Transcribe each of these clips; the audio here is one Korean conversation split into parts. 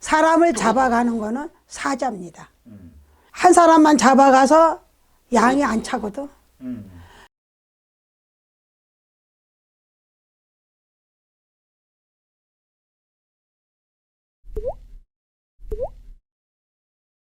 사람을 잡아가는 거는 사자입니다. 한 사람만 잡아가서 양이 안 차거든. 음.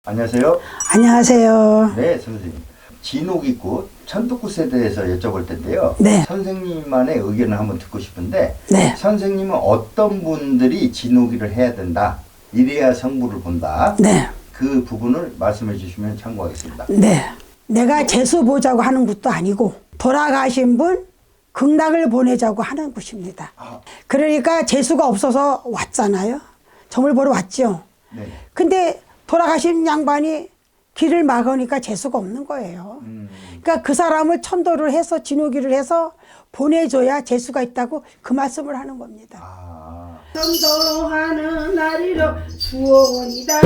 안녕하세요. 안녕하세요. 네, 선생님. 진옥이꽃, 천도꽃에 대해서 여쭤볼 텐데요. 네. 선생님만의 의견을 한번 듣고 싶은데, 네. 선생님은 어떤 분들이 진옥이를 해야 된다, 이래야 성부를 본다. 네. 그 부분을 말씀해 주시면 참고하겠습니다. 네. 내가 재수 보자고 하는 것도 아니고 돌아가신 분 극락을 보내자고 하는 곳입니다. 아, 그러니까 재수가 없어서 왔잖아요. 점을 보러 왔죠. 네. 근데 돌아가신 양반이 길을 막으니까 재수가 없는 거예요. 음, 그러니까 그 사람을 천도를 해서 진호기를 해서 보내줘야 재수가 있다고 그 말씀을 하는 겁니다. 아, 천도하는 날이로 주어원이다.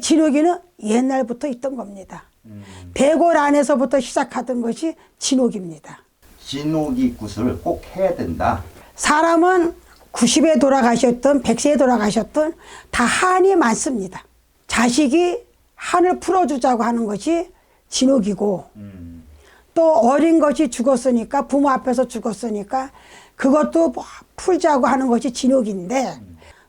진옥이는 옛날부터 있던 겁니다. 음, 배골 안에서부터 시작하던 것이 진옥입니다. 진옥이꽃을 꼭 해야 된다. 사람은 90에 돌아가셨던 100세에 돌아가셨던 다 한이 많습니다. 자식이 한을 풀어주자고 하는 것이 진옥이고 음, 또 어린 것이 죽었으니까 부모 앞에서 죽었으니까 그것도 뭐 풀자고 하는 것이 진옥인데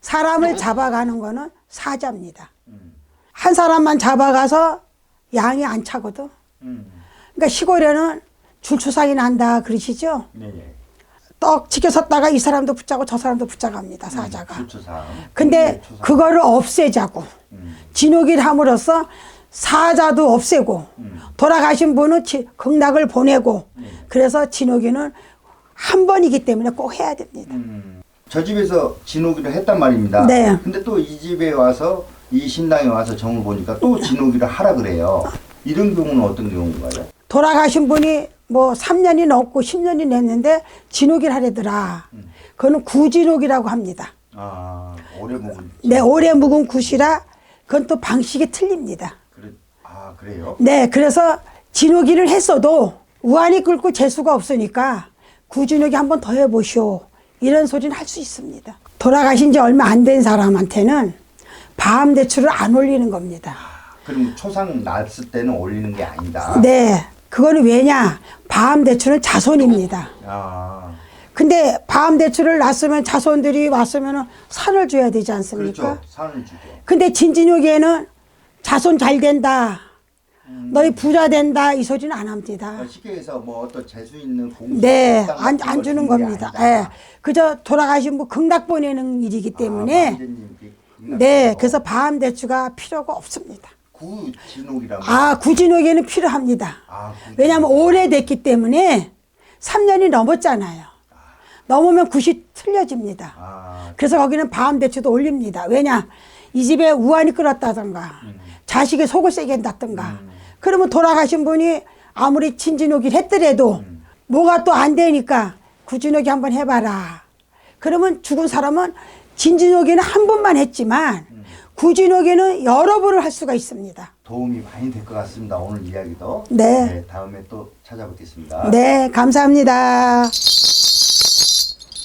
사람을 잡아가는 거는 사자입니다. 음, 한 사람만 잡아가서 양이 안 차거든. 음, 그러니까 시골에는 줄추상이 난다 그러시죠? 네, 네. 떡 지켜 섰다가 이 사람도 붙잡고 저 사람도 붙잡갑니다 사자가. 추추상. 근데 추상. 그거를 없애자고 음, 진옥일 함으로써 사자도 없애고 음. 돌아가신 분은 지- 극락을 보내고 그래서 진옥이는 한 번이기 때문에 꼭 해야 됩니다. 음. 저 집에서 진옥이를 했단 말입니다. 네. 근데 또 이 집에 와서 이 신당에 와서 정을 보니까 또 진옥이를 하라 그래요. 이런 경우는 어떤 경우인가요? 돌아가신 분이 뭐 3년이 넘고 10년이 됐는데 진옥일 하래더라. 그거는 구진옥이라고 합니다. 아, 오래 묵은. 네, 오래 묵은 굿이라 그건 또 방식이 틀립니다. 그래, 아, 그래요? 네, 그래서 진옥이를 했어도 우환이 끓고 재수가 없으니까 구진옥이 한번 더 해보시오. 이런 소리는 할 수 있습니다. 돌아가신 지 얼마 안 된 사람한테는 밤 대출을 안 올리는 겁니다. 그럼 초상 났을 때는 올리는 게 아니다. 네, 그거는 왜냐? 밤 대출은 자손입니다. 아, 근데 밤 대출을 났으면 자손들이 왔으면 산을 줘야 되지 않습니까? 그렇죠. 산을 주죠. 근데 진진옥에는 자손 잘 된다. 음. 너희 부자 된다. 이 소리는 안 합니다. 쉽게 해서 뭐 어떤 재수 있는 공식 네, 안, 안걸 주는 게 겁니다. 예. 그저 돌아가신 분 극락 보내는 일이기 때문에 아, 그 극락 네, 그래서 밤 대추가 필요가 없습니다. 구 진옥이라면 아, 구진옥에는 필요합니다. 아, 구- 왜냐하면 오래됐기 때문에 3년이 넘었잖아요. 넘으면 굿이 틀려집니다. 아, 그래서 거기는 밤 대추도 올립니다. 왜냐? 이 집에 우환이 끓었다든가, 자식이 속을 세게 한다든가, 그러면 돌아가신 분이 아무리 친진옥일 했더라도 뭐가 또 안 되니까 구진옥이 한번 해봐라. 그러면 죽은 사람은 진진옥이는 한 번만 했지만 구진옥이는 여러 번을 할 수가 있습니다. 도움이 많이 될 것 같습니다. 오늘 이야기도. 네. 다음에 또 찾아뵙겠습니다. 네, 감사합니다.